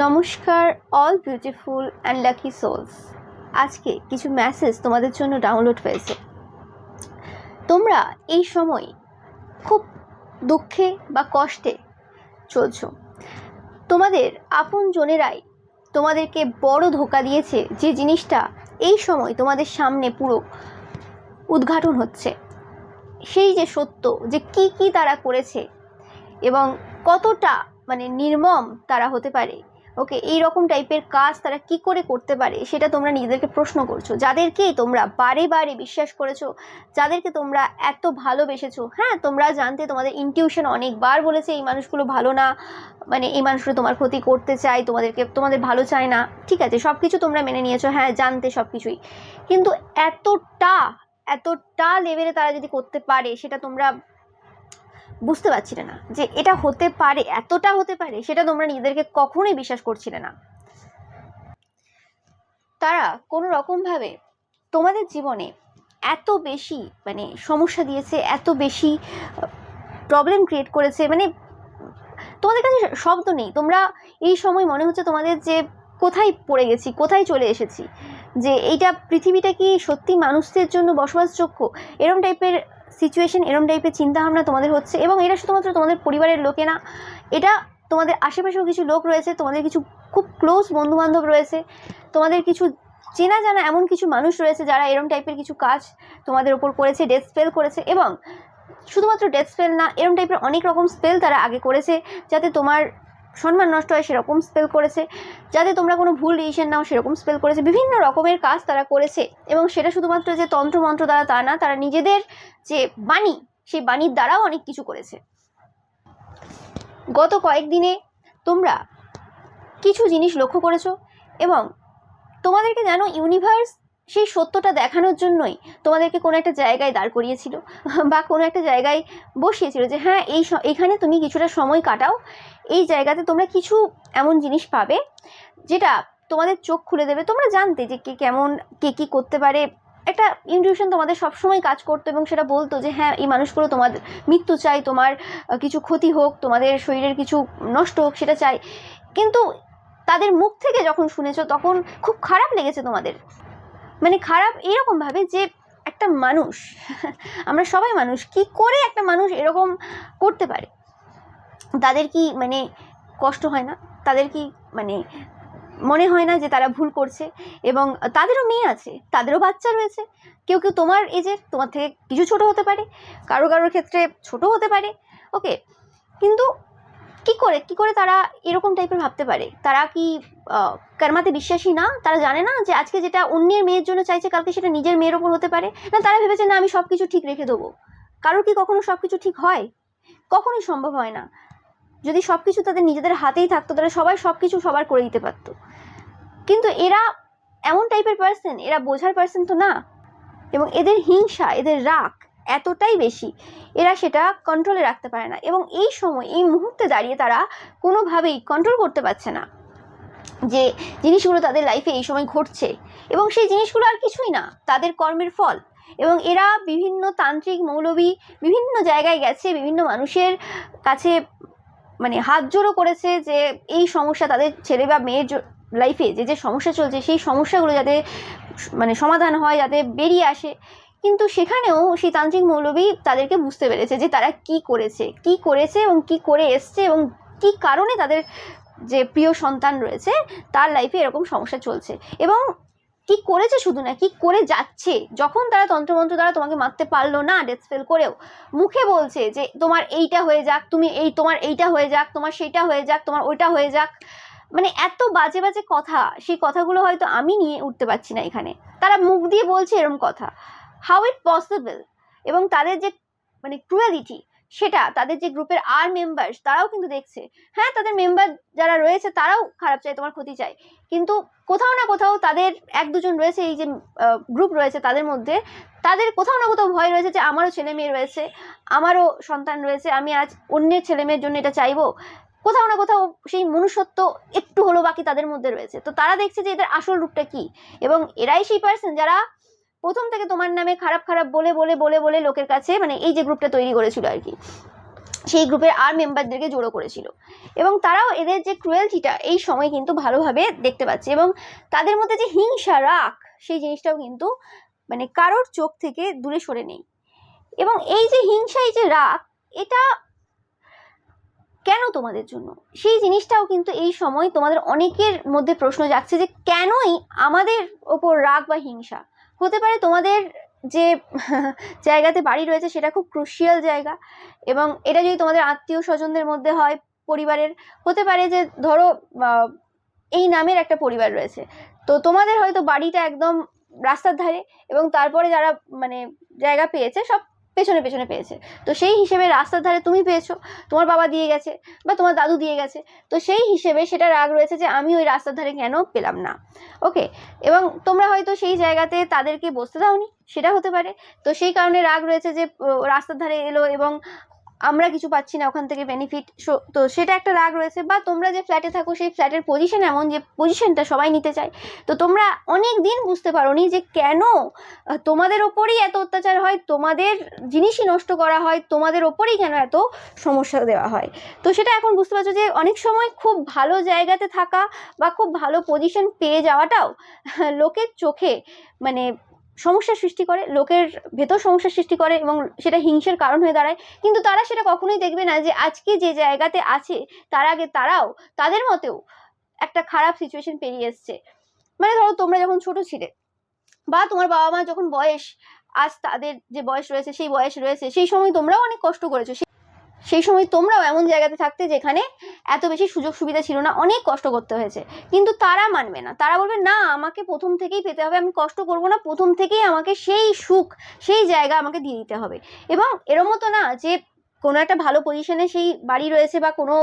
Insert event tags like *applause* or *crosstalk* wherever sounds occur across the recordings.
নমস্কার all beautiful and lucky souls আজকে কিছু মেসেজ তোমাদের জন্য ডাউনলোড হয়েছে। তোমরা এই সময় খুব দুঃখে বা কষ্টে চলছ। তোমাদের আপন জনেরাই তোমাদেরকে বড় ধোকা দিয়েছে যে জিনিসটা এই সময় তোমাদের সামনে পুরো উদ্ঘাটন হচ্ছে। সেই যে সত্য যে কি কি তারা করেছে এবং কতটা মানে নির্মম তারা হতে পারে ওকে এই রকম টাইপের কাজ তারা কি করে করতে পারে সেটা তোমরা নিজেদেরকে প্রশ্ন করছ। যাদেরকে তোমরা বারে বারে বিশ্বাস করেছ, যাদেরকে তোমরা এত ভালোবেসেছো হ্যাঁ তোমরা জানতে তোমাদের ইনটিউশন অনেকবার বলেছে এই মানুষগুলো ভালো না মানে এই মানুষগুলো তোমার ক্ষতি করতে চায়, তোমাদেরকে, তোমাদের ভালো চায় না, ঠিক আছে সব কিছু তোমরা মেনে নিয়েছো হ্যাঁ জানতে সব কিছুই কিন্তু এতটা এতটা লেভেলে তারা যদি করতে পারে, সেটা তোমরা বুঝতে পারছিলে না যে এটা হতে পারে, এতটা হতে পারে, সেটা তোমরা নিজেদেরকে কখনোই বিশ্বাস করছিলে না। তারা কোনো রকমভাবে তোমাদের জীবনে এত বেশি মানে সমস্যা দিয়েছে, এত বেশি প্রবলেম ক্রিয়েট করেছে মানে তোমাদের কাছে শব্দ নেই। তোমরা এই সময় মনে হচ্ছে তোমাদের যে কোথায় পড়ে গেছি, কোথায় চলে এসেছি, যে এইটা পৃথিবীটা কি সত্যি মানুষদের জন্য বসবাসযোগ্য? এরম টাইপের সিচুয়েশন এরম টাইপের চিন্তাভাবনা তোমাদের হচ্ছে এবং এটা শুধুমাত্র তোমাদের পরিবারের লোকে না, এটা তোমাদের আশেপাশেও কিছু লোক রয়েছে, তোমাদের কিছু খুব ক্লোজ বন্ধুবান্ধব রয়েছে, তোমাদের কিছু চেনা জানা এমন কিছু মানুষ রয়েছে যারা এরম টাইপের কিছু কাজ তোমাদের ওপর করেছে ডেথ স্পেল করেছে এবং শুধুমাত্র ডেথ স্পেল না, এরম টাইপের অনেক রকম স্পেল তারা আগে করেছে যাতে তোমার সম্মান নষ্ট হয়, সেরকম স্পেল করেছে। যাতে তোমরা কোনো ভুল ডিসিশন নাও, সেরকম স্পেল করেছে। বিভিন্ন রকমের কাজ তারা করেছে। এবং সেটা শুধুমাত্র যে তন্ত্রমন্ত্র দ্বারা তা না, তারা নিজেদের যে বাণী, সেই বাণীর দ্বারাও অনেক কিছু করেছে। গত কয়েকদিনে তোমরা কিছু জিনিস লক্ষ্য করেছ এবং তোমাদেরকে যেন ইউনিভার্স সেই সত্যটা দেখানোর জন্যই তোমাদেরকে কোনো একটা জায়গায় দাঁড় করিয়েছিল, বা কোনো একটা জায়গায় বসিয়েছিল যে হ্যাঁ এই এখানে তুমি কিছুটা সময় কাটাও, এই জায়গাতে তোমরা কিছু এমন জিনিস পাবে যেটা তোমাদের চোখ খুলে দেবে, তোমরা জানতে যে কে কেমন, কে কী করতে পারে। একটা ইনটিউশন তোমাদের সবসময় কাজ করতো এবং সেটা বলতো যে হ্যাঁ এই মানুষগুলো তোমাদের, মৃত্যু চাই, তোমার কিছু ক্ষতি হোক, তোমাদের শরীরের কিছু নষ্ট হোক, সেটা চাই। কিন্তু তাদের মুখ থেকে যখন শুনেছো, তখন খুব খারাপ লেগেছে তোমাদের। মানে খারাপ এরকমভাবে যে একটা মানুষ, আমরা সবাই মানুষ, কি করে একটা মানুষ এরকম করতে পারে? তাদের কি মানে কষ্ট হয় না? তাদের কি মানে মনে হয় না যে তারা ভুল করছে? এবং তাদেরও মেয়ে আছে, তাদেরও বাচ্চা রয়েছে। কেউ কেউ তোমার এজের তোমার থেকে কিছু ছোট হতে পারে, কারও কারোর ক্ষেত্রে ছোট হতে পারে। ওকে কিন্তু কি করে কি করে তারা এরকম টাইপের ভাবতে পারে? তারা কি কর্মাতে বিশ্বাসী না? তারা জানে না যে আজকে যেটা অন্যের মেয়ের জন্য চাইছে, কালকে সেটা নিজের মেয়ের ওপর হতে পারে? না, তারা ভেবেছে, না, আমি সব কিছু ঠিক রেখে দেবো। কারোর কি কখনো সব কিছু ঠিক হয়? কখনোই সম্ভব হয় না। যদি সব কিছু তাদের নিজেদের হাতেই থাকতো তারা সবাই সব কিছু সবার করে দিতে পারতো। কিন্তু এরা এমন টাইপের পার্সন এরা বোঝার পার্সন তো না। এবং এদের হিংসা, এদের রাগ এতটাই বেশি। এরা সেটা কন্ট্রোলে রাখতে পারে না এবং এই সময়, এই মুহূর্তে দাঁড়িয়ে তারা কোনোভাবেই কন্ট্রোল করতে পারছে না যে জিনিসগুলো তাদের লাইফে এই সময় ঘটছে এবং সেই জিনিসগুলো আর কিছুই না, তাদের কর্মের ফল এবং এরা বিভিন্ন তান্ত্রিক, মৌলবী বিভিন্ন জায়গায় গেছে, বিভিন্ন মানুষের কাছে মানে হাত জোড়ো করেছে যে এই সমস্যা তাদের ছেলে বা মেয়ের লাইফে যে যে সমস্যা চলছে, সেই সমস্যাগুলো যাতে মানে সমাধান হয়, যাতে বেরিয়ে আসে কিন্তু সেখানেও সেই তান্ত্রিক মৌলবী তাদেরকে বুঝতে পেরেছে যে তারা কি করেছে কি করেছে এবং কি করে এসছে এবং কি কারণে তাদের যে প্রিয় সন্তান রয়েছে, তার লাইফে এরকম সমস্যা চলছে। এবং কি করেছে শুধু না, কি করে যাচ্ছে, যখন তারা তন্ত্রমন্ত্র দ্বারা তোমাকে মারতে পারল না ডেথ স্পেল করেও, মুখে বলছে যে তোমার এইটা হয়ে যাক, তুমি এই তোমার এইটা হয়ে যাক, তোমার সেইটা হয়ে যাক, তোমার ওইটা হয়ে যাক। মানে এত বাজে বাজে কথা, সেই কথাগুলো হয়তো আমি নিয়ে উঠতে পারছি না এখানে। তারা মুখ দিয়ে বলছে এরম কথা। হাউ ইট পসিবল এবং তাদের যে মানে ক্রুয়ালিটি সেটা, তাদের যে গ্রুপের আর মেম্বার্স তারাও কিন্তু দেখছে। হ্যাঁ তাদের মেম্বার যারা রয়েছে তারাও খারাপ চায়, তোমার ক্ষতি চায়। কিন্তু কোথাও না কোথাও তাদের এক দুজন রয়েছে, এই যে গ্রুপ রয়েছে তাদের মধ্যে, তাদের কোথাও না কোথাও ভয় রয়েছে যে আমারও ছেলে মেয়ে রয়েছে, আমারও সন্তান রয়েছে, আমি আজ অন্যের ছেলে মেয়ের জন্য এটা চাইব। কোথাও না কোথাও সেই মনুষ্যত্ব একটু হলো বাকি তাদের মধ্যে রয়েছে। তো তারা দেখছে যে এদের আসল রূপটা কি। এবং এরাই সেই পার্সন যারা প্রথম থেকে তোমার নামে খারাপ খারাপ বলে বলে বলে বলে লোকের কাছে মানে এই যে গ্রুপটা তৈরি করেছিল আর কি, সেই গ্রুপের আর মেম্বারদেরকে জড়ো করেছিল। এবং তারাও এদের যে ক্রুয়েলটিটা এই সময় কিন্তু ভালোভাবে দেখতে পাচ্ছে এবং তাদের মধ্যে যে হিংসা, রাগ, সেই জিনিসটাও কিন্তু মানে কারোর চোখ থেকে দূরে সরে নেই। এবং এই যে হিংসা, এই যে রাগ, এটা কেন তোমাদের জন্য? সেই জিনিসটাও কিন্তু এই সময় তোমাদের অনেকের মধ্যে প্রশ্ন যাচ্ছে যে কেনই আমাদের ওপর রাগ বা হিংসা? হতে পারে তোমাদের যে *laughs* জায়গাতে বাড়ি রয়েছে সেটা খুব ক্রুশিয়াল জায়গা এবং এটা যদি তোমাদের আত্মীয় স্বজনদের মধ্যে হয় পরিবারের, হতে পারে যে ধরো এই নামের একটা পরিবার রয়েছে। তো তোমাদের হয়তো বাড়িটা একদম রাস্তার ধারে এবং তারপরে যারা মানে জায়গা পেয়েছে সব পেছনে পেছনে পেয়েছে। তো সেই হিসেবে রাস্তার ধারে তুমি পেয়েছ, তোমার বাবা দিয়ে গেছে বা তোমার দাদু দিয়ে গেছে। তো সেই হিসেবে সেটা রাগ রয়েছে যে আমি ওই রাস্তার ধারে কেন পেলাম না। ওকে এবং তোমরা হয়তো সেই জায়গাতে তাদেরকে বসতে দাওনি, সেটা হতে পারে। তো সেই কারণে রাগ রয়েছে যে রাস্তার ধারে এলো এবং আমরা কিছু পাচ্ছি না ওখান থেকে বেনিফিট তো সেটা একটা রাগ রয়েছে, বা তোমরা যে ফ্ল্যাটে থাকো সেই ফ্ল্যাটের পজিশন এমন যে পজিশনটা সবাই নিতে চায়। তো তোমরা অনেক দিন বুঝতে পারোনি যে কেন তোমাদের ওপরেই এত অত্যাচার হয়, তোমাদের জিনিসই নষ্ট করা হয়, তোমাদের ওপরেই কেন এত সমস্যা দেওয়া হয়? তো সেটা এখন বুঝতে পারছ যে অনেক সময় খুব ভালো জায়গাতে থাকা বা খুব ভালো পজিশন পেয়ে যাওয়াটাও লোকের চোখে মানে সমস্যার সৃষ্টি করে, লোকের ভেতর সমস্যার সৃষ্টি করে এবং সেটা হিংসের কারণ হয়ে দাঁড়ায়। কিন্তু তারা সেটা কখনোই দেখবে না যে আজকে যে জায়গাতে আছে, তার আগে তারাও তাদের মতেও একটা খারাপ সিচুয়েশন পেরিয়ে এসছে। মানে ধরো তোমরা যখন ছোট ছিলে বা তোমার বাবা মা যখন বয়স, আজ তাদের যে বয়স রয়েছে, সেই বয়স রয়েছে, সেই সময় তোমরাও অনেক কষ্ট করেছ। সেই সময় তোমরাও এমন জায়গাতে থাকতে যেখানে এত বেশি সুযোগ সুবিধা ছিল না, অনেক কষ্ট করতে হয়েছে। কিন্তু তারা মানবে না। তারা বলবে, না, আমাকে প্রথম থেকেই পেতে হবে, আমি কষ্ট করব না। প্রথম থেকেই আমাকে সেই সুখ, সেই জায়গা আমাকে দিয়ে দিতে হবে। এবং এরমতো না যে কোনো একটা ভালো পজিশনে সেই বাড়ি রয়েছে বা কোনো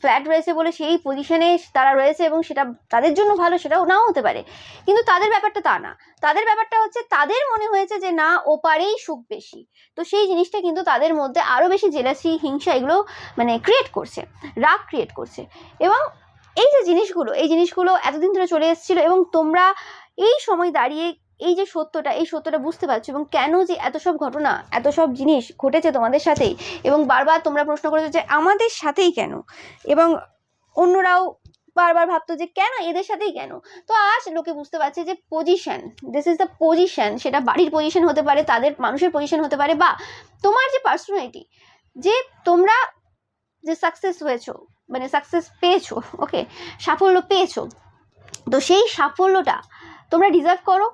ফ্ল্যাট রয়েছে বলে সেই পজিশনে তারা রয়েছে এবং সেটা তাদের জন্য ভালো সেটাও নাও হতে পারে। কিন্তু তাদের ব্যাপারটা তা না। তাদের ব্যাপারটা হচ্ছে তাদের মনে হয়েছে যে না ওপারেই সুখ বেশি। তো সেই জিনিসটা কিন্তু তাদের মধ্যে আরও বেশি জেলাসি হিংসা এগুলো মানে ক্রিয়েট করছে, রাগ ক্রিয়েট করছে। এবং এই যে জিনিসগুলো, এই জিনিসগুলো এতদিন ধরে চলে এসেছিল এবং তোমরা এই সময় দাঁড়িয়ে এই যে সত্যটা, এই সত্যটা বুঝতে পারছ এবং কেন যে এত সব ঘটনা, এত সব জিনিস ঘটেছে তোমাদের সাথেই এবং বারবার তোমরা প্রশ্ন করেছ যে আমাদের সাথেই কেন? এবং অন্যরাও বারবার ভাবতো যে কেন এদের সাথেই কেন? তো আজ লোকে বুঝতে পারছে যে position this is the position সেটা বাড়ির পজিশন হতে পারে, তাদের মানুষের পজিশন হতে পারে বা তোমার যে পার্সোনালিটি যে তোমরা যে সাকসেস হয়েছো মানে সাকসেস পেয়েছ ওকে সাফল্য পেয়েছ, তো সেই সাফল্যটা তোমরা ডিজার্ভ করো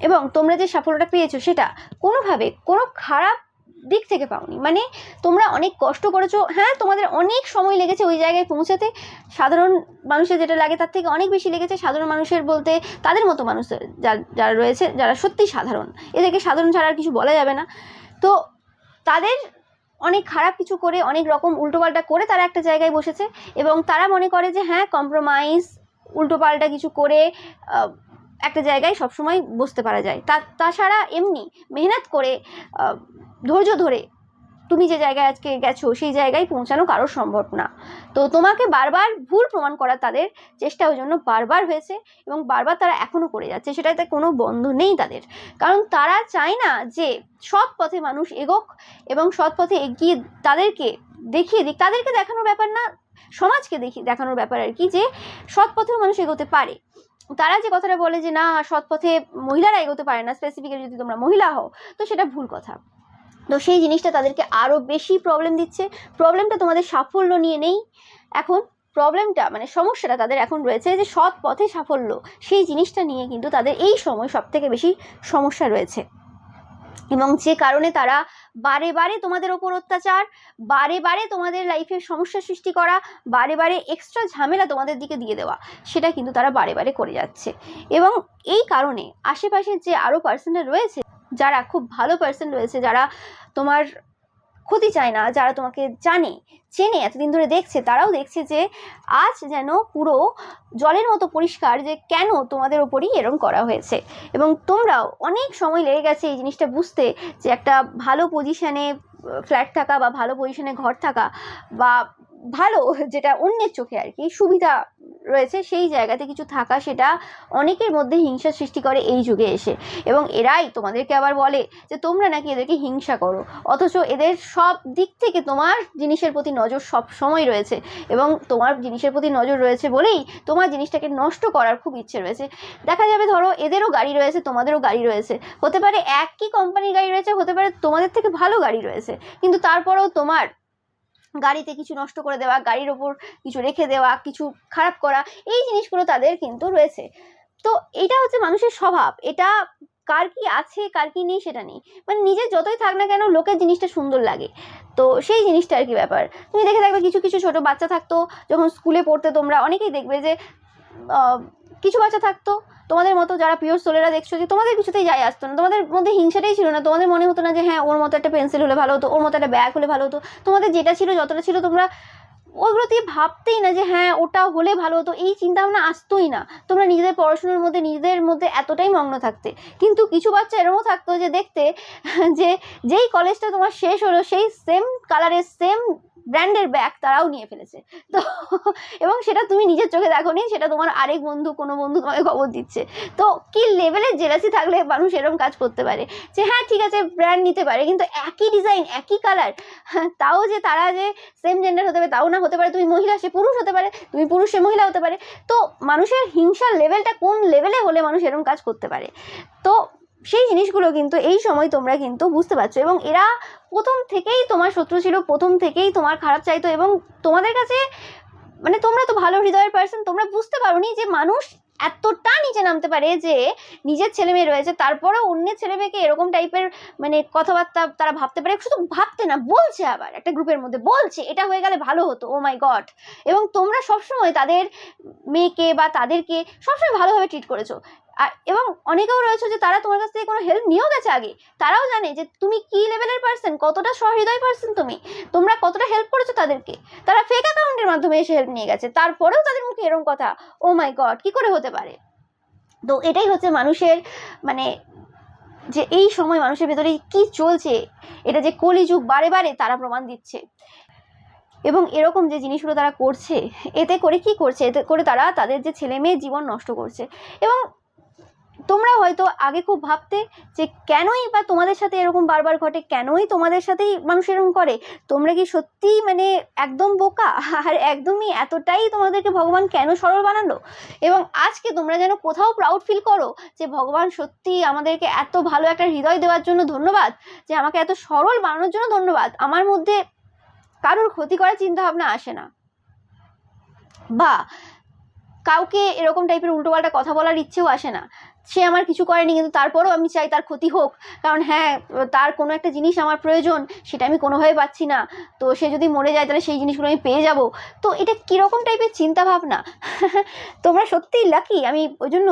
এবং তোমরা যে সাফল্যটা পেয়েছ সেটা কোনোভাবে কোনো খারাপ দিক থেকে পাওনি। মানে তোমরা অনেক কষ্ট করেছ হ্যাঁ তোমাদের অনেক সময় লেগেছে ওই জায়গায় পৌঁছাতে। সাধারণ মানুষের যেটা লাগে তার থেকে অনেক বেশি লেগেছে। সাধারণ মানুষের বলতে তাদের মতো মানুষের যা- যারা রয়েছে, যারা সত্যিই সাধারণ। এদেরকে সাধারণ ছাড়া আর কিছু বলা যাবে না। তো তাদের অনেক খারাপ কিছু করে, অনেক রকম উল্টোপাল্টা করে তারা একটা জায়গায় বসেছে এবং তারা মনে করে যে হ্যাঁ কম্প্রোমাইজ উল্টোপাল্টা কিছু করে একটা জায়গায় সবসময় বসতে পারা যায়। তা, তাছাড়া এমনি মেহনত করে ধৈর্য ধরে তুমি যে জায়গায় আজকে গেছো, সেই জায়গায় পৌঁছানো কারোর সম্ভব না। তো তোমাকে বারবার ভুল প্রমাণ করা তাদের চেষ্টা ওই জন্য বারবার হয়েছে এবং বারবার তারা এখনও করে যাচ্ছে, সেটাতে কোনো বন্ধ নেই তাদের। কারণ তারা চায় না যে সৎ পথে মানুষ এগোক এবং সৎ পথে এগিয়ে তাদেরকে দেখিয়ে দিক। তাদেরকে দেখানোর ব্যাপার না, সমাজকে দেখি, দেখানোর ব্যাপার আর কি যে সৎ পথেও মানুষ এগোতে পারে। তারা যে কথাটা বলে যে, না সৎ পথে মহিলারা এগোতে পারে না স্পেসিফিক্যালি যদি তোমরা মহিলা হও, তো সেটা ভুল কথা। তো সেই জিনিসটা তাদেরকে আরও বেশি প্রবলেম দিচ্ছে। প্রবলেমটা তোমাদের সাফল্য নিয়ে নেই। এখন প্রবলেমটা মানে সমস্যাটা তাদের এখন রয়েছে যে সৎ পথে সাফল্য, সেই জিনিসটা নিয়ে কিন্তু তাদের এই সময় সব থেকে বেশি সমস্যা রয়েছে। এবং যে কারণে তারা বারে বারে তোমাদের ওপর অত্যাচার, বারে বারে তোমাদের লাইফে সমস্যা সৃষ্টি করা, বারে বারে এক্সট্রা ঝামেলা তোমাদের দিকে দিয়ে দেওয়া, সেটা কিন্তু তারা বারে বারে করে যাচ্ছে। এবং এই কারণে আশেপাশে যে আরও পার্সনরা রয়েছে, যারা খুব ভালো পার্সন রয়েছে, যারা তোমার ক্ষতি চায় না, যারা তোমাকে জানে, চেনে, এতদিন ধরে দেখছে, তারাও দেখছে যে আজ যেন পুরো জলের মতো পরিষ্কার যে কেন তোমাদের ওপরই এরম করা হয়েছে। এবং তোমরাও অনেক সময় লেগে গেছে এই জিনিসটা বুঝতে যে একটা ভালো পজিশানে ফ্ল্যাট থাকা বা ভালো পজিশনে ঘর থাকা বা ভালো যেটা অন্যের চোখে আর কি, সুবিধা রয়েছে, সেই জায়গাতে কিছু থাকা সেটা অনেকের মধ্যে হিংসা সৃষ্টি করে এই যুগে এসে। এবং এরাই তোমাদেরকে আবার বলে যে, তোমরা নাকি এদেরকে হিংসা করো। অথচ এদের সব দিক থেকে তোমার জিনিসের প্রতি নজর সব সময় রয়েছে। এবং তোমার জিনিসের প্রতি নজর রয়েছে বলেই তোমার জিনিসটাকে নষ্ট করার খুব ইচ্ছে রয়েছে। দেখা যাবে ধরো, এদেরও গাড়ি রয়েছে, তোমাদেরও গাড়ি রয়েছে। হতে পারে একই কোম্পানির গাড়ি রয়েছে, হতে পারে তোমাদের থেকে ভালো গাড়ি রয়েছে। কিন্তু তারপরেও তোমার গাড়িতে কিছু নষ্ট করে দেওয়া, গাড়ির ওপর কিছু রেখে দেওয়া, কিছু খারাপ করা, এই জিনিসগুলো তাদের কিন্তু রয়েছে। তো এটা হচ্ছে মানুষের স্বভাব। এটা কার কি আছে, কার কি নেই সেটা নেই। মানে নিজের যতই থাক না কেন লোকের জিনিসটা সুন্দর লাগে। তো সেই জিনিসটা আর কি ব্যাপার। তুমি দেখে থাকবে কিছু কিছু ছোট বাচ্চা থাকতো, যখন স্কুলে পড়তে তোমরা অনেকেই দেখবে যে কিছু বাচ্চা থাকতো। তোমাদের মতো যারা পিওর সোলেরা দেখছ যে তোমাদের কিছুতেই যায় আসতো না। তোমাদের মধ্যে হিংসাটাই ছিল না। তোমাদের মনে হতো না যে হ্যাঁ ওর মতো একটা পেন্সিল হলে ভালো হতো, ওর মতো একটা ব্যাগ হলে ভালো হতো। তোমাদের যেটা ছিল, যতটা ছিল, তোমরা ওগুলো দিয়ে ভাবতেই না যে হ্যাঁ ওটা হলে ভালো হতো। এই চিন্তা ভাবনা আসতোই না। তোমরা নিজেদের পড়াশোনার মধ্যে, নিজেদের মধ্যে এতটাই মগ্ন থাকতে। কিন্তু কিছু বাচ্চা এরমও থাকতো যে দেখতে, যে যেই কলেজটা তোমার শেষ হলো, সেই সেম কালারের সেম ব্র্যান্ডের ব্যাগ তারাও নিয়ে ফেলেছে। তো, এবং সেটা তুমি নিজের চোখে দেখো নি সেটা তোমার আরেক বন্ধু, কোনো বন্ধু তোমাকে খবর দিচ্ছে। তো কি লেভেলের জেলাসি থাকলে মানুষ এরকম কাজ করতে পারে? যে হ্যাঁ ঠিক আছে ব্র্যান্ড নিতে পারে, কিন্তু একই ডিজাইন একই কালার তাও যে তারা যে সেম জেন্ডার হতে পারে, তাও না হতে পারে, তুমি মহিলা, সে পুরুষ হতে পারে, তুমি পুরুষ, সে মহিলা হতে পারে। তো মানুষের হিংসার লেভেলটা কোন লেভেলে হলে মানুষ এরকম কাজ করতে পারে? তো সেই জিনিসগুলো কিন্তু এই সময় তোমরা কিন্তু বুঝতে পারছ এবং এরা প্রথম থেকেই তোমার শত্রু ছিল, প্রথম থেকেই তোমার খারাপ চাইতো এবং তোমাদের কাছে মানে তোমরা তো ভালো হৃদয়ের পার্সন তোমরা বুঝতে পারোনি যে মানুষ এতটা নিচে নামতে পারে যে নিজের ছেলে মেয়ে রয়েছে, তারপরেও অন্যের ছেলে মেয়েকে এরকম টাইপের মানে কথাবার্তা তারা ভাবতে পারে, শুধু ভাবতে না, বলছে আবার, একটা গ্রুপের মধ্যে বলছে, এটা হয়ে গেলে ভালো হতো ও মাই গড এবং তোমরা সবসময় তাদের মেয়েকে বা তাদেরকে সবসময় ভালোভাবে ট্রিট করেছ। এবং অনেকেও রয়েছে যে তারা তোমার কাছ থেকে কোনো হেল্প নিয়েও গেছে আগে। তারাও জানে যে তুমি কি লেভেলের পার্সন কতটা সহৃদয় পার্সন তুমি, তোমরা কতটা হেল্প করেছ তাদেরকে। তারা ফেক অ্যাকাউন্টের মাধ্যমে এসে হেল্প নিয়ে গেছে। তারপরেও তাদের মুখে এরকম কথা ও মাই গড কি করে হতে পারে? তো এটাই হচ্ছে মানুষের মানে যে এই সময় মানুষের ভেতরে কি চলছে, এটা যে কলিযুগ বারে বারে তারা প্রমাণ দিচ্ছে। এবং এরকম যে জিনিসগুলো তারা করছে, এতে করে কি করছে? এতে করে তারা তাদের যে ছেলে মেয়ের জীবন নষ্ট করছে। এবং তোমরা হয়তো আগে খুব ভাবতে যে কেনই বা তোমাদের সাথে এরকম বারবার ঘটে, কেনই তোমাদের সাথেই মানুষ এরকম করে? তোমরা কি সত্যিই মানে একদম বোকা? আর একদমই এতটাই তোমাদেরকে ভগবান কেন সরল বানালো? এবং আজকে তোমরা যেন কোথাও প্রাউড ফিল করো যে ভগবান সত্যি আমাদেরকে এত ভালো একটা হৃদয় দেওয়ার জন্য ধন্যবাদ, যে আমাকে এত সরল বানানোর জন্য ধন্যবাদ। আমার মধ্যে কারোর ক্ষতি করার চিন্তা ভাবনা আসে না। বা কাউকে এরকম টাইপের উল্টোপাল্টা কথা বলার ইচ্ছেও আসে না। সে আমার কিছু করেনি, কিন্তু তারপরেও আমি চাই তার ক্ষতি হোক। কারণ হ্যাঁ তার কোনো একটা জিনিস আমার প্রয়োজন, সেটা আমি কোনোভাবে পাচ্ছি না। তো সে যদি মরে যায়, তাহলে সেই জিনিসগুলো আমি পেয়ে যাব। তো এটা কীরকম টাইপের চিন্তা ভাবনা *laughs* তোমরা সত্যিই লাকি আমি ওই জন্য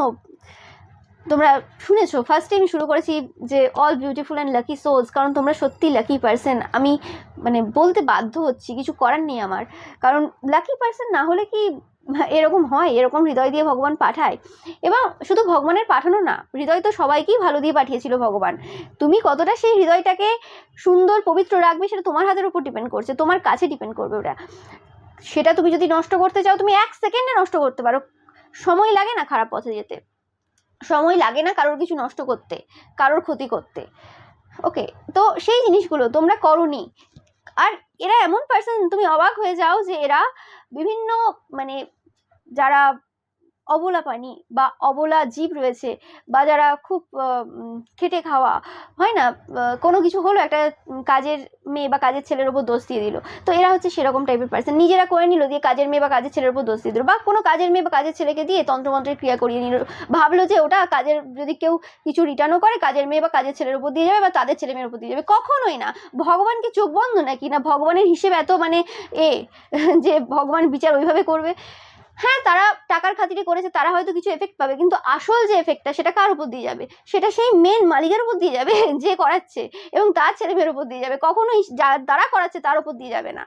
তোমরা শুনেছো ফার্স্ট টাইম শুরু করেছি যে all beautiful and lucky souls কারণ তোমরা সত্যি লাকি পার্সন আমি মানে বলতে বাধ্য হচ্ছি, কিছু করার নেই আমার। কারণ লাকি পার্সন না হলে কি *laughs* এরকম হয়, এরকম হৃদয় দিয়ে ভগবান পাঠায়। এবং শুধু ভগবানের পাঠানো না, হৃদয় তো সবাইকেই ভালো দিয়ে পাঠিয়েছিল ভগবান। তুমি কতটা সেই হৃদয়টাকে সুন্দর, পবিত্র রাখবে সেটা তোমার হাতের উপর ডিপেন্ড করছে, তোমার কাছে ডিপেন্ড করবে ওটা। সেটা তুমি যদি নষ্ট করতে চাও, তুমি এক সেকেন্ডে নষ্ট করতে পারো। সময় লাগে না খারাপ পথে যেতে। সময় লাগে না কারোর কিছু নষ্ট করতে, কারোর ক্ষতি করতে। ওকে তো সেই জিনিসগুলো তোমরা করনি। আর এরা এমন পার্সন তুমি অবাক হয়ে যাও যে এরা বিভিন্ন মানে যারা অবলা প্রাণী বা অবলা জীব রয়েছে বা যারা খুব খেটে খাওয়া, হয় না? কোনো কিছু হলো একটা কাজের মেয়ে বা কাজের ছেলের ওপর দোষ দিয়ে দিল। তো এরা হচ্ছে সেরকম টাইপের পার্সন নিজেরা করে নিল দিয়ে কাজের মেয়ে বা কাজের ছেলের উপর দোষ দিয়ে দিল। বা কোনো কাজের মেয়ে বা কাজের ছেলেকে দিয়ে তন্ত্রমন্ত্রের ক্রিয়া করিয়ে নিল। ভাবলো যে ওটা কাজের, যদি কেউ কিছু রিটার্নও করে, কাজের মেয়ে বা কাজের ছেলের ওপর দিয়ে যাবে বা তাদের ছেলে মেয়ের ওপর দিয়ে যাবে। কখনোই না। ভগবানকে চোখ বন্ধ নাকি? না ভগবানের হিসেবে এত মানে এ, যে ভগবান বিচার ওইভাবে করবে? হ্যাঁ তারা টাকার খাতিরে করেছে, তারা হয়তো কিছু এফেক্ট পাবে, কিন্তু আসল যে এফেক্টটা সেটা কার উপর দিয়ে যাবে? সেটা সেই মেন মালিকের উপর দিয়ে যাবে, *laughs* যে করাচ্ছে এবং তার ছেলে মেয়ের উপর দিয়ে যাবে। কখনোই যার দ্বারা করাচ্ছে তার উপর দিয়ে যাবে না।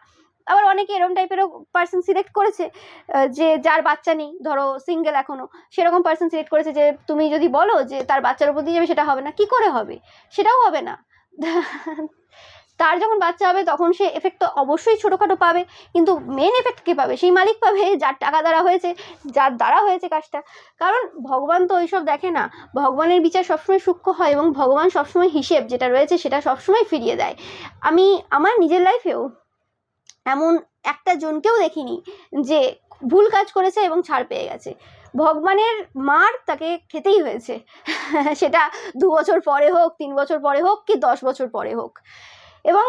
আবার অনেকে এরকম টাইপেরও পার্সন সিলেক্ট করেছে যে যার বাচ্চা নেই, ধরো সিঙ্গেল এখনও, সেরকম পার্সন সিলেক্ট করেছে যে তুমি যদি বলো যে তার বাচ্চার উপর দিয়ে যাবে, সেটা হবে না। কি করে হবে? সেটাও হবে না। *laughs* তার যখন বাচ্চা হবে, তখন সে এফেক্ট তো অবশ্যই ছোটোখাটো পাবে। কিন্তু মেন এফেক্ট কে পাবে? সেই মালিক পাবে, যার টাকা দ্বারা হয়েছে, যার দ্বারা হয়েছে কাজটা। কারণ ভগবান তো ওইসব দেখে না। ভগবানের বিচার সবসময় সূক্ষ্ম হয় এবং ভগবান সবসময় হিসেব যেটা রয়েছে, সেটা সবসময় ফিরিয়ে দেয়। আমি আমার নিজের লাইফেও এমন একটা জনকেও দেখিনি যে ভুল কাজ করেছে এবং ছাড় পেয়ে গেছে। ভগবানের মার তাকে খেতেই হয়েছে। *laughs* সেটা দু বছর পরে হোক, তিন বছর পরে হোক, কি দশ বছর পরে হোক। এবং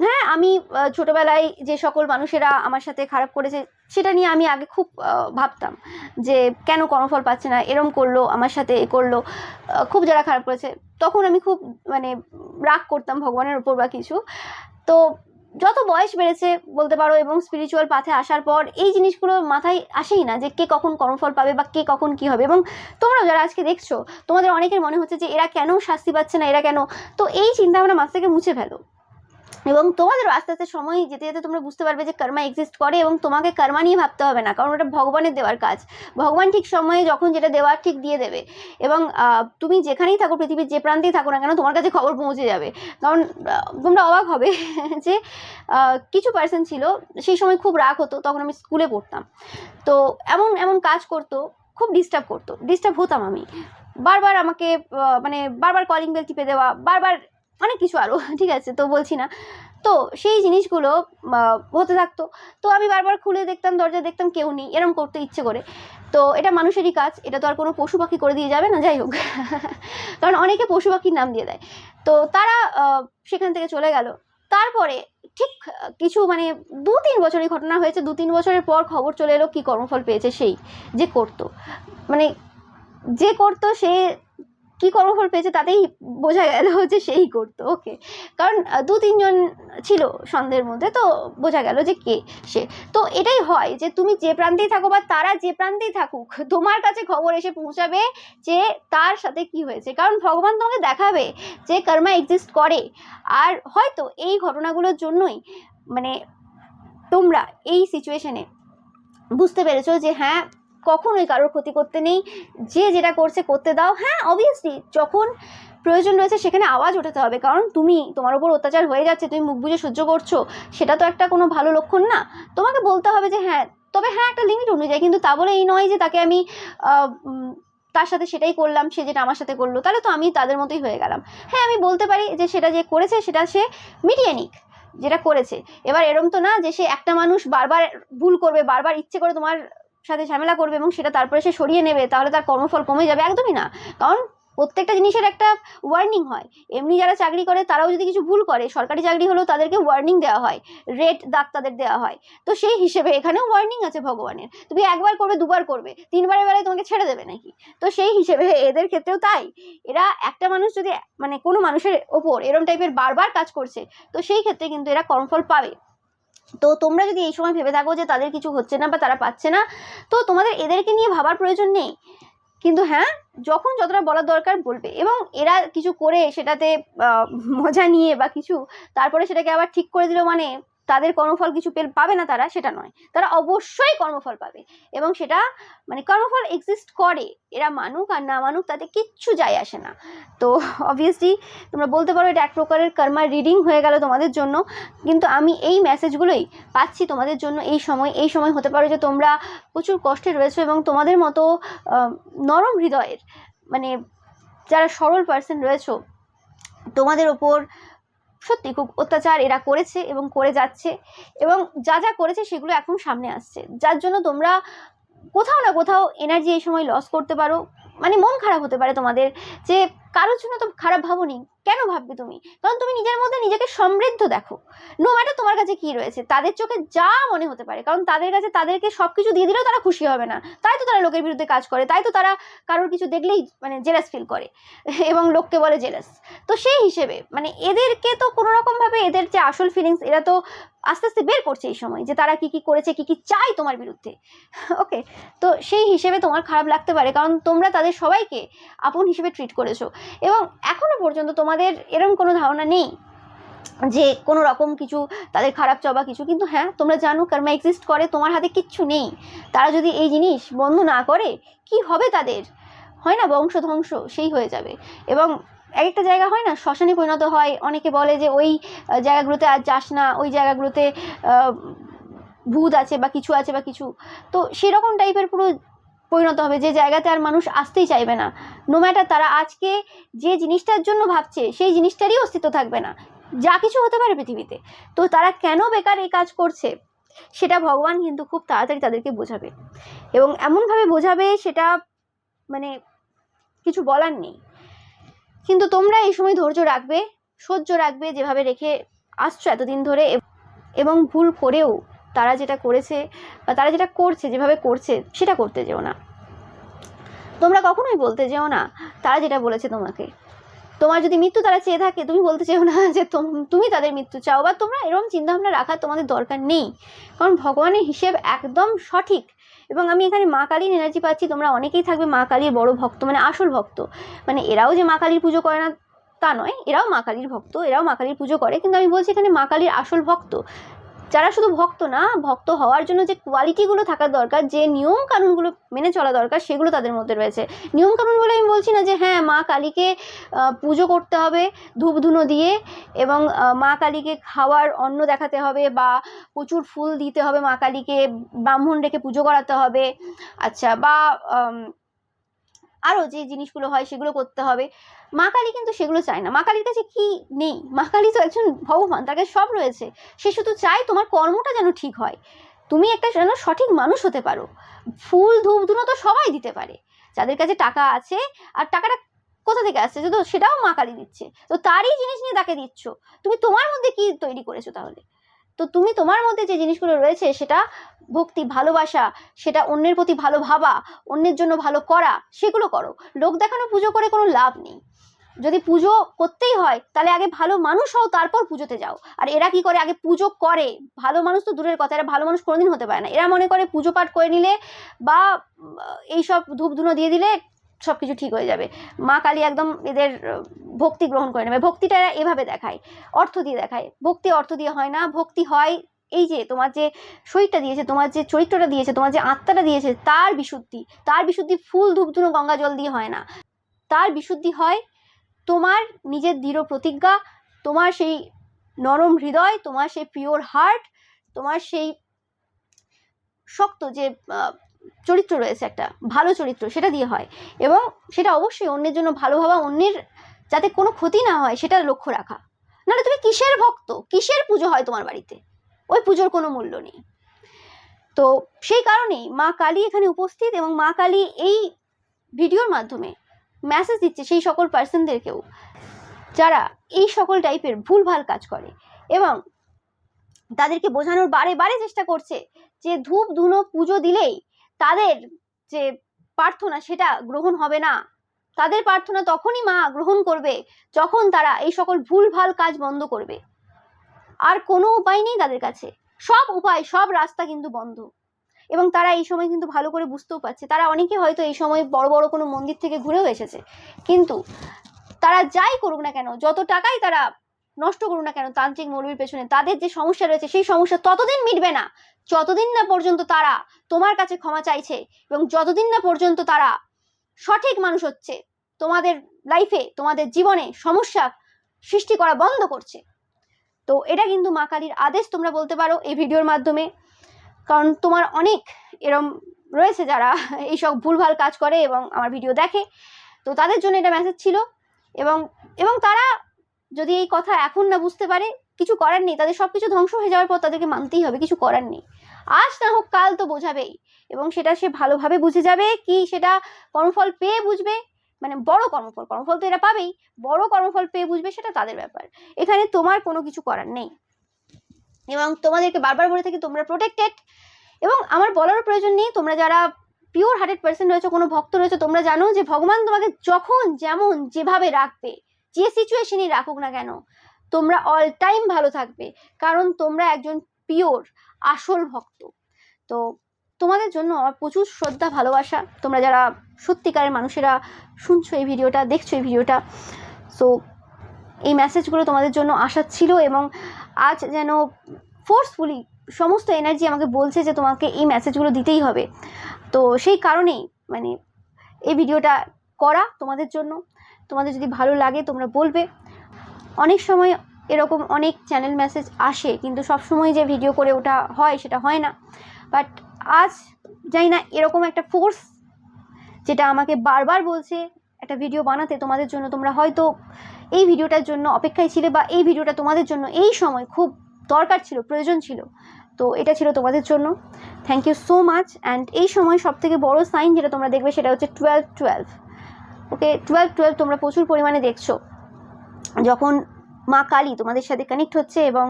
হ্যাঁ আমি ছোটোবেলায় যে সকল মানুষেরা আমার সাথে খারাপ করেছে, সেটা নিয়ে আমি আগে খুব ভাবতাম যে কেন কর্মফল পাচ্ছে না, এরম করল, আমার সাথে এ করল খুব যারা খারাপ করেছে, তখন আমি খুব মানে রাগ করতাম ভগবানের উপর বা কিছু। তো যত বয়স বেড়েছে বলতে পারো এবং স্পিরিচুয়াল পাথে আসার পর, এই জিনিসগুলো মাথায় আসেই না যে কে কখন কর্মফল পাবে বা কে কখন কি হবে। এবং তোমরা যারা আজকে দেখছ, তোমাদের অনেকের মনে হচ্ছে যে এরা কেন শাস্তি পাচ্ছে না, এরা কেন? তো এই চিন্তা ভাবনা মাথা থেকে মুছে ফেলো। এবং তোমাদের আস্তে আস্তে সময় যেতে যেতে তোমরা বুঝতে পারবে যে কর্মা এক্সিস্ট করে এবং তোমাকে কর্মা নিয়ে ভাবতে হবে না, কারণ ওটা ভগবানের দেওয়ার কাজ। ভগবান ঠিক সময়ে যখন যেটা দেওয়ার ঠিক দিয়ে দেবে। এবং তুমি যেখানেই থাকো, পৃথিবীর যে প্রান্তেই থাকো না কেন, তোমার কাছে খবর পৌঁছে যাবে। কারণ তোমরা অবাক হবে *laughs* যে কিছু পার্সন ছিল, সেই সময় খুব রাগ হতো, তখন আমি স্কুলে পড়তাম। তো এমন এমন কাজ করতো, খুব ডিস্টার্ব করতো। ডিস্টার্ব হতাম আমি। বারবার আমাকে মানে বারবার কলিং বেল টিপে দেওয়া, বারবার অনেক কিছু আরও *laughs* ঠিক আছে, তো বলছি না। তো সেই জিনিসগুলো হতে থাকতো। তো আমি বারবার খুলে দেখতাম দরজা দেখতাম কেউ নেই, এরম করতে ইচ্ছে করে। তো এটা মানুষেরই কাজ, এটা তো আর কোনো পশু পাখি করে দিয়ে যাবে না, যাই হোক। *laughs* কারণ অনেকে পশু পাখির নাম দিয়ে দেয়। তো তারা সেখান থেকে চলে গেল। তারপরে ঠিক কিছু মানে দু তিন বছর এই ঘটনা হয়েছে, দু তিন বছরের পর খবর চলে এলো কি কর্মফল পেয়েছে সেই, যে করতো। মানে যে করতো সে কি কর্মফল পেয়েছে তাতেই বোঝা গেল যে সেই করতো ওকে কারণ দু তিনজন ছিল সন্দেহের মধ্যে, তো বোঝা গেল যে কে সে। তো এটাই হয় যে তুমি যে প্রান্তেই থাকো বা তারা যে প্রান্তেই থাকুক, তোমার কাছে খবর এসে পৌঁছাবে যে তার সাথে কি হয়েছে। কারণ ভগবান তোমাকে দেখাবে যে কর্মা এক্সিস্ট করে। আর হয়তো এই ঘটনাগুলোর জন্যই মানে তোমরা এই সিচুয়েশনে বুঝতে পেরেছ যে হ্যাঁ কখনোই কারোর ক্ষতি করতে নেই। যে যেটা করছে করতে দাও। হ্যাঁ অবভিয়াসলি যখন প্রয়োজন রয়েছে সেখানে আওয়াজ ওঠাতে হবে। কারণ তুমি, তোমার উপর অত্যাচার হয়ে যাচ্ছে, তুমি মুখ বুঝে সহ্য করছ, সেটা তো একটা কোনো ভালো লক্ষণ না। তোমাকে বলতে হবে যে হ্যাঁ তবে হ্যাঁ একটা লিমিট অনুযায়ী। কিন্তু তা বলে এই নয় যে তাকে আমি তার সাথে সেটাই করলাম, সে যেটা আমার সাথে করল, তাহলে তো আমি তাদের মতোই হয়ে গেলাম। হ্যাঁ আমি বলতে পারি যে সেটা যে করেছে, সেটা সে মিটিয়ে নিক, যেটা করেছে। এবার এরম তো না যে সে একটা মানুষ বারবার ভুল করবে, বারবার ইচ্ছে করে তোমার সাথে ঝামেলা করবে এবং সেটা তারপরে সে সরিয়ে নেবে, তাহলে তার কর্মফল কমে যাবে একদমই না। কারণ প্রত্যেকটা জিনিসের একটা ওয়ার্নিং হয়। এমনি যারা চাকরি করে, তারাও যদি কিছু ভুল করে, সরকারি চাকরি হলেও তাদেরকে ওয়ার্নিং দেওয়া হয় রেড দাগ তাদের দেওয়া হয়। তো সেই হিসেবে এখানেও ওয়ার্নিং আছে ভগবানের। তুমি একবার করবে, দুবার করবে, তিনবারের বেলায় তোমাকে ছেড়ে দেবে নাকি? তো সেই হিসেবে এদের ক্ষেত্রেও তাই। এরা একটা মানুষ যদি মানে কোনো মানুষের ওপর এরম টাইপের বারবার কাজ করছে, তো সেই ক্ষেত্রে কিন্তু এরা কর্মফল পাবে। তো তোমরা যদি এই সময় ভেবে থাকো যে তাদের কিছু হচ্ছে না বা তারা পাচ্ছে না, তো তোমাদের এদেরকে নিয়ে ভাবার প্রয়োজন নেই। কিন্তু হ্যাঁ যখন যতটা বলার দরকার বলবে। এবং এরা কিছু করে সেটাতে মজা নিয়ে বা কিছু, তারপরে সেটাকে আবার ঠিক করে দিল মানে তাদের কর্মফল কিছু পেল, পাবে না তারা, সেটা নয়। তারা অবশ্যই কর্মফল পাবে এবং সেটা মানে কর্মফল এক্সিস্ট করে। এরা মানুক আর না মানুক তাতে কিচ্ছু যায় আসে না। তো অবভিয়াসলি তোমরা বলতে পারো এটা এক প্রকারের কর্মার রিডিং হয়ে গেল তোমাদের জন্য। কিন্তু আমি এই মেসেজগুলোই পাচ্ছি তোমাদের জন্য এই সময়। এই সময় হতে পারে যে তোমরা প্রচুর কষ্টে রয়েছো এবং তোমাদের মতো নরম হৃদয়ের মানে যারা সরল পার্সন রয়েছো, তোমাদের ওপর সত্যি খুব অত্যাচার এরা করেছে এবং করে যাচ্ছে এবং যা যা করেছে সেগুলো এখন সামনে আসছে। যার জন্য তোমরা কোথাও না কোথাও এনার্জি এই সময় লস করতে পারো। মানে মন খারাপ হতে পারে তোমাদের যে কারোর জন্য তো খারাপ ভাবনি। কেন ভাববে তুমি? কারণ তুমি নিজের মধ্যে নিজেকে সমৃদ্ধ দেখো। নো ম্যাটার তোমার কাছে কি রয়েছে, তাদের চোখে যা মনে হতে পারে, কারণ তাদের কাছে তাদেরকে সব কিছু দিয়ে দিলেও তারা খুশি হবে না। তাই তো তারা লোকের বিরুদ্ধে কাজ করে, তাই তো তারা কারোর কিছু দেখলেই মানে জেলাস ফিল করে, *laughs* এবং লোককে বলে জেলাস তো সেই হিসেবে মানে এদেরকে তো কোনো রকমভাবে এদের যে আসল ফিলিংস এরা তো আস্তে আস্তে বের করছে এই সময়, যে তারা কি কি করেছে, কি কি চায় তোমার বিরুদ্ধে। *laughs* ওকে তো সেই হিসেবে তোমার খারাপ লাগতে পারে, কারণ তোমরা তাদের সবাইকে আপন হিসেবে ট্রিট করেছ। এবং এখনও পর্যন্ত তোমাদের এরকম কোনো ধারণা নেই যে কোনো রকম কিছু তাদের খারাপ চাওয়া কিছু। কিন্তু হ্যাঁ তোমরা জানো কর্মা এক্সিস্ট করে, তোমার হাতে কিচ্ছু নেই। তারা যদি এই জিনিস বন্ধ না করে, কি হবে তাদের? হয় না বংশধ্বংস সেই হয়ে যাবে। এবং এক একটা জায়গা হয় না, শ্মশানে পরিণত হয়। অনেকে বলে যে ওই জায়গাগুলোতে আর যাস না, ওই জায়গাগুলোতে ভূত আছে বা কিছু আছে বা কিছু। তো সেরকম টাইপের পুরো পরিণত হবে। যে জায়গাতে আর মানুষ আসতেই চাইবে না। নো ম্যাটার তারা আজকে যে জিনিসটার জন্য ভাবছে, সেই জিনিসটারই অস্তিত্ব থাকবে না। যা কিছু হতে পারে পৃথিবীতে। তো তারা কেন বেকার এই কাজ করছে? সেটা ভগবান কিন্তু খুব তাড়াতাড়ি তাদেরকে বোঝাবে। এবং এমনভাবে বোঝাবে সেটা মানে কিছু বলার নেই। কিন্তু তোমরা এই সময় ধৈর্য রাখবে, সহ্য রাখবে যেভাবে রেখে আসছো এতদিন ধরে, এবং ভুল করেও তারা যেটা করেছে বা তারা যেটা করছে, যেভাবে করছে, সেটা করতে যেও না। তোমরা কখনোই বলতে যেও না, তারা যেটা বলেছে তোমাকে। তোমার যদি মৃত্যু তারা চেয়ে থাকে, তুমি বলতে চেও না যে তোম- তাদের মৃত্যু চাও বা তোমরা এরকম চিন্তাভাবনা রাখার তোমাদের দরকার নেই। কারণ ভগবানের হিসেব একদম সঠিক। এবং আমি এখানে মা কালীর এনার্জি পাচ্ছি, তোমরা অনেকেই থাকবে মা কালীর বড় ভক্ত মানে আসল ভক্ত। মানে এরাও যে মা কালীর পুজো করে না, তা নয়, এরাও মা কালীর ভক্ত, এরাও মা কালীর পুজো করে। কিন্তু আমি বলছি এখানে মা কালীর আসল ভক্ত। যারা শুধু ভক্ত না, ভক্ত হওয়ার জন্য যে কোয়ালিটিগুলো থাকার দরকার, যে নিয়ম কানুনগুলো মেনে চলা দরকার, সেগুলো তাদের মধ্যে রয়েছে। নিয়ম কানুন বলে আমি বলছি না যে হ্যাঁ মা কালীকে পুজো করতে হবে ধূপ ধুনো দিয়ে এবং মা কালীকে খাওয়ার অন্ন দেখাতে হবে বা প্রচুর ফুল দিতে হবে মা কালীকে, ব্রাহ্মণ রেখে পুজো করাতে হবে। আচ্ছা বা আরও যে জিনিসগুলো হয় সেগুলো করতে হবে। মা কালী কিন্তু সেগুলো চায় না। মা কালীর কাছে কি নেই? মা কালী তো একজন ভগবান, তার কাছে সব রয়েছে। সে শুধু চায় তোমার কর্মটা যেন ঠিক হয়। তুমি একটা যেন সঠিক মানুষ হতে পারো। ফুল ধূপ ধুনো তো সবাই দিতে পারে। যাদের কাছে টাকা আছে, আর টাকাটা কোথা থেকে আসছে? তো সেটাও মা কালী দিচ্ছে। তো তারই জিনিস নিয়ে তাকে দিচ্ছ। তুমি তোমার মধ্যে কি তৈরি করেছ তাহলে? তো তুমি তোমার মধ্যে যে জিনিসগুলো রয়েছে সেটা ভক্তি, ভালোবাসা, সেটা অন্যের প্রতি ভালো ভাবা, অন্যের জন্য ভালো করা, সেগুলো করো। লোক দেখানো, পুজো করে কোনো লাভ নেই। যদি পুজো করতেই হয়, তাহলে আগে ভালো মানুষ হও, তারপর পুজোতে যাও। আর এরা কি করে? আগে পুজো করে। ভালো মানুষ তো দূরের কথা, এরা ভালো মানুষ কোনোদিন হতে পারে না। এরা মনে করে পুজো পাঠ করে নিলে বা এইসব ধূপ ধুনো দিয়ে দিলে সব কিছু ঠিক হয়ে যাবে। মা কালী একদম এদের ভক্তি গ্রহণ করে নেবে। ভক্তিটা এরা এভাবে দেখায়, অর্থ দিয়ে দেখায়। ভক্তি অর্থ দিয়ে হয় না, ভক্তি হয় এই যে তোমার যে শরীরটা দিয়েছে, তোমার যে চরিত্রটা দিয়েছে, তোমার যে আত্মাটা দিয়েছে, তার বিশুদ্ধি। তার বিশুদ্ধি ফুল ধূপ ধুনো গঙ্গা জল দিয়ে হয় না। তার বিশুদ্ধি হয় তোমার নিজের দৃঢ় প্রতিজ্ঞা, তোমার সেই নরম হৃদয়, তোমার সেই পিওর হার্ট তোমার সেই শক্ত যে চরিত্র রয়েছে একটা, ভালো চরিত্র সেটা দিয়ে হয়। এবং সেটা অবশ্যই অন্যের জন্য ভালো ভাবা অন্যের যাতে কোনো ক্ষতি না হয়, সেটা লক্ষ্য রাখা। নাহলে তুমি কিসের ভক্ত? কিসের পুজো হয় তোমার বাড়িতে? ওই পুজোর কোনো মূল্য নেই। তো সেই কারণেই মা কালী এখানে উপস্থিত এবং মা কালী এই ভিডিওর মাধ্যমে মেসেজ দিচ্ছে সেই সকল পার্সনদেরকেও যারা এই সকল টাইপের ভুলভাল কাজ করে এবং তাদেরকে বোঝানোর বারে বারে চেষ্টা করছে যে ধূপ ধুনো পুজো দিলেই তাদের যে প্রার্থনা সেটা গ্রহণ হবে না। তাদের প্রার্থনা তখনই মা গ্রহণ করবে যখন তারা এই সকল ভুলভাল কাজ বন্ধ করবে। আর কোনো উপায় নেই তাদের কাছে। সব উপায়, সব রাস্তা কিন্তু বন্ধ। এবং তারা এই সময় কিন্তু ভালো করে বুঝতেও পারছে। তারা অনেকে হয়তো এই সময় বড় বড় কোনো মন্দির থেকে ঘুরেও এসেছে। কিন্তু তারা যাই করুক না কেন, যত টাকাই তারা নষ্ট করুক না কেন? তান্ত্রিক মৌলবীর পেছনে তাদের যে সমস্যা রয়েছে, সেই সমস্যা ততদিন মিটবে না। যতদিন না পর্যন্ত তারা তোমার কাছে ক্ষমা চাইছে এবং যতদিন না পর্যন্ত তারা সঠিক মানুষ হচ্ছে, তোমাদের লাইফে তোমাদের জীবনে সমস্যা সৃষ্টি করা বন্ধ করছে। তো এটা কিন্তু মা কালীর আদেশ, তোমরা বলতে পারো এই ভিডিওর মাধ্যমে। কারণ তোমার অনেক এরম রয়েছে যারা *laughs* এইসব ভুলভাল কাজ করে এবং আমার ভিডিও দেখে। তো তাদের জন্য এটা মেসেজ ছিল এবং এবং তারা যদি এই কথা এখন না বুঝতে পারে, কিছু করার নেই, তাদের সব কিছু ধ্বংস হয়ে যাওয়ার পর তাদেরকে মানতেই হবে, কিছু করার নেই। আজ না হোক, কাল তো বোঝাবেই, এবং সেটা সে ভালোভাবে বুঝে যাবে, কি সেটা কর্মফল পেয়ে বুঝবে মানে বড় কর্মফল কর্মফল তো এরা পাবেই, বড় কর্মফল পেয়ে বুঝবে সেটা তাদের ব্যাপার। এখানে তোমার কোনো কিছু করার নেই। এবং তোমাদেরকে বারবার বলে থাকি, তোমরা প্রোটেক্টেড এবং আমার বলারও প্রয়োজন নেই, তোমরা যারা পিওর হান্ড্রেড পার্সেন্ট রয়েছে, কোনো ভক্ত রয়েছে, তোমরা জানো যে ভগবান তোমাকে যখন, যেমন, যেভাবে রাখবে যে সিচুয়েশনই রাখুক না কেন, তোমরা অল টাইম ভালো থাকবে। কারণ তোমরা একজন পিওর আসল ভক্ত। তো তোমাদের জন্য আমার প্রচুর শ্রদ্ধা, ভালোবাসা। তোমরা যারা সত্যিকারের মানুষেরা শুনছো এই ভিডিওটা দেখছ এই ভিডিওটা সো এই মেসেজগুলো তোমাদের জন্য আশা ছিল এবং আজ যেন ফোর্সফুলি সমস্ত এনার্জি আমাকে বলছে যে তোমাকে এই মেসেজগুলো দিতেই হবে। তো সেই কারণেই মানে এই ভিডিওটা করা তোমাদের জন্য। তোমাদের যদি ভালো লাগে, তোমরা বলবে। অনেক সময় এরকম অনেক চ্যানেল মেসেজ আসে, কিন্তু সব সময় যে ভিডিও করে ওটা হয়, সেটা হয় না। বাট আজ জানি না, এরকম একটা ফোর্স যেটা আমাকে বারবার বলছে, একটা ভিডিও বানাতে তোমাদের জন্য। তোমরা হয়তো এই ভিডিওটার জন্য অপেক্ষায় ছিলে, বা এই ভিডিওটা তোমাদের জন্য এই সময় খুব দরকার ছিল, প্রয়োজন ছিল। তো এটা ছিল তোমাদের জন্য। Thank you so much and এই সময় সব থেকে বড় সাইন যেটা তোমরা দেখবে, সেটা হচ্ছে twelve twelve okay twelve twelve তোমরা প্রচুর পরিমাণে দেখছ। যখন মা কালী তোমাদের সাথে কানেক্ট হচ্ছে এবং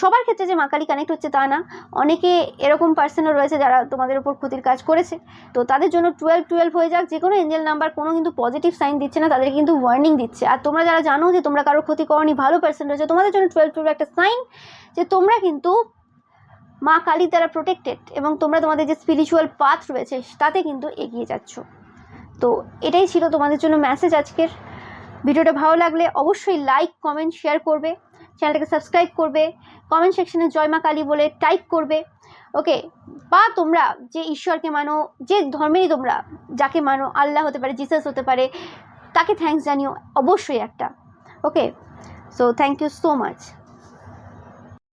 সবার ক্ষেত্রে যে মা কালী কানেক্ট হচ্ছে তা না, অনেকে এরকম পার্সনও রয়েছে যারা তোমাদের উপর ক্ষতির কাজ করেছে। তো তাদের জন্য টুয়েলভ টুয়েলভ হয়ে যাক যে কোনো এঞ্জেল নাম্বার কোনো কিন্তু পজিটিভ সাইন দিচ্ছে না, তাদেরকে কিন্তু ওয়ার্নিং দিচ্ছে। আর তোমরা যারা জানো যে তোমরা কারোর ক্ষতি করনি, ভালো পার্সন রয়েছে, তোমাদের জন্য টুয়েলভ টুয়েলভ একটা সাইন যে তোমরা কিন্তু মা কালী দ্বারা প্রোটেক্টেড এবং তোমরা তোমাদের যে স্পিরিচুয়াল পাথ রয়েছে, তাতে কিন্তু এগিয়ে যাচ্ছ। তো এটাই ছিল তোমাদের জন্য মেসেজ আজকের। ভিডিওটা ভালো লাগলে অবশ্যই লাইক কমেন্ট শেয়ার করবে। চ্যানেলটাকে সাবস্ক্রাইব করবে। কমেন্ট সেকশনে জয় মা কালী বলে টাইপ করবে। ওকে বা তোমরা যে ঈশ্বরকে মানো, যে ধর্মেরই তোমরা যাকে মানো, আল্লাহ হতে পারে জিসাস হতে পারে, তাকে থ্যাঙ্কস জানিও অবশ্যই একটা। Okay so thank you so much